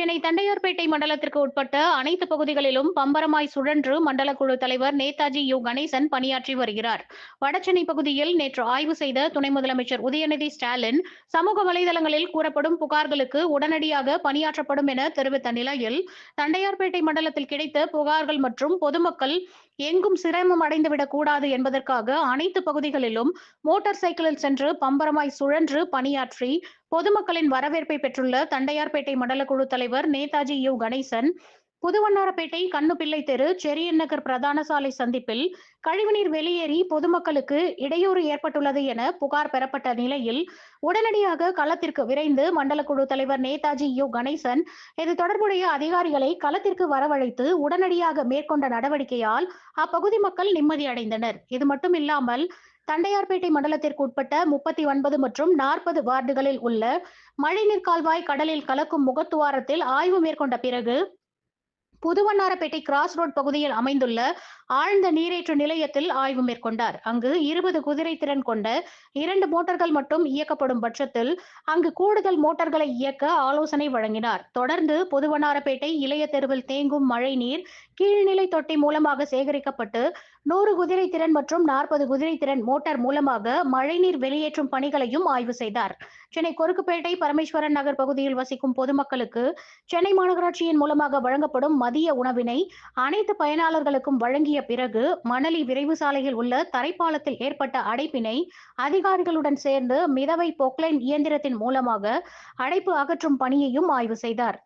சென்னை தண்டையார்பேட்டை மண்டலத்திற்கு உட்பட்ட அனைத்து பகுதிகளிலும் பம்பரமாய் சுழன்று மண்டல குழு தலைவர் நேதாஜி யு. கணேசன் பணியாற்றி வருகிறார். வடசென்னை பகுதியில் நேற்று ஆய்வு செய்த துணை முதலமைச்சர் உதயநிதி ஸ்டாலின் சமூக வலைதளங்களில் கூறப்படும் புகார்களுக்கு உடனடியாக பணியாற்றப்படும் என தெரிவித்த நிலையில் தண்டையார்பேட்டை மண்டலத்தில் கிடைத்த புகார்கள் மற்றும் பொதுமக்கள் எங்கும் சிரமம் அடைந்துவிடக் கூடாது என்பதற்காக அனைத்து பகுதிகளிலும் மோட்டார் சைக்கிளில் சென்று பம்பரமாய் சுழன்று பணியாற்றி பொதுமக்களின் வரவேற்பை பெற்றுள்ள தண்டையார்பேட்டை மண்டல குழு தலைவர் நேதாஜி யு கணேசன் புதுவண்ணாரப்பேட்டை கண்ணுப்பிள்ளை தெரு செரியன் நகர் பிரதான சாலை சந்திப்பில் கழிவுநீர் வெளியேறி பொதுமக்களுக்கு இடையூறு ஏற்பட்டுள்ளது என புகார் பெறப்பட்ட நிலையில் உடனடியாக களத்திற்கு விரைந்து மண்டல குழு தலைவர் நேதாஜி யு கணேசன் இது தொடர்புடைய அதிகாரிகளை களத்திற்கு வரவழைத்து உடனடியாக மேற்கொண்ட நடவடிக்கையால் அப்பகுதி மக்கள் நிம்மதி அடைந்தனர். இது மட்டும் இல்லாமல் தண்டையார்பேட்டை மண்டலத்திற்கு உட்பட்ட முப்பத்தி ஒன்பது மற்றும் நாற்பது வார்டுகளில் உள்ள மழைநீர் கால்வாய் கடலில் கலக்கும் முகத்துவாரத்தில் ஆய்வு மேற்கொண்ட பிறகு புதுவண்ணாரப்பேட்டை கிராஸ் ரோட் பகுதியில் அமைந்துள்ள ஆழ்ந்த நீரேற்று நிலையத்தில் ஆய்வு மேற்கொண்டார். அங்கு இருபது குதிரை திறன் கொண்ட இரண்டு மோட்டார்கள் மட்டும் இயக்கப்படும் பட்சத்தில் அங்கு கூடுதல் மோட்டார்களை இயக்க ஆலோசனை வழங்கினார். தொடர்ந்து புதுவண்ணாரப்பேட்டை இளைய தெருவில் தேங்கும் மழை நீர் கீழ்நிலை தொட்டி மூலமாக சேகரிக்கப்பட்டு நூறு குதிரை திறன் மற்றும் நாற்பது குதிரை திறன் மோட்டார் மூலமாக மழைநீர் வெளியேற்றும் பணிகளையும் ஆய்வு செய்தார். சென்னை கொருக்குப்பேட்டை பரமேஸ்வரன் நகர் பகுதியில் வசிக்கும் பொதுமக்களுக்கு சென்னை மாநகராட்சியின் மூலமாக வழங்கப்படும் மதிய உணவினை அனைத்து பயனாளர்களுக்கும் வழங்கிய பிறகு மணலி விரைவு சாலையில் உள்ள தரைப்பாலத்தில் ஏற்பட்ட அடைப்பினை அதிகாரிகளுடன் சேர்ந்து மிதவை பொக்லைன் இயந்திரத்தின் மூலமாக அடைப்பு அகற்றும் பணியையும் ஆய்வு செய்தார்.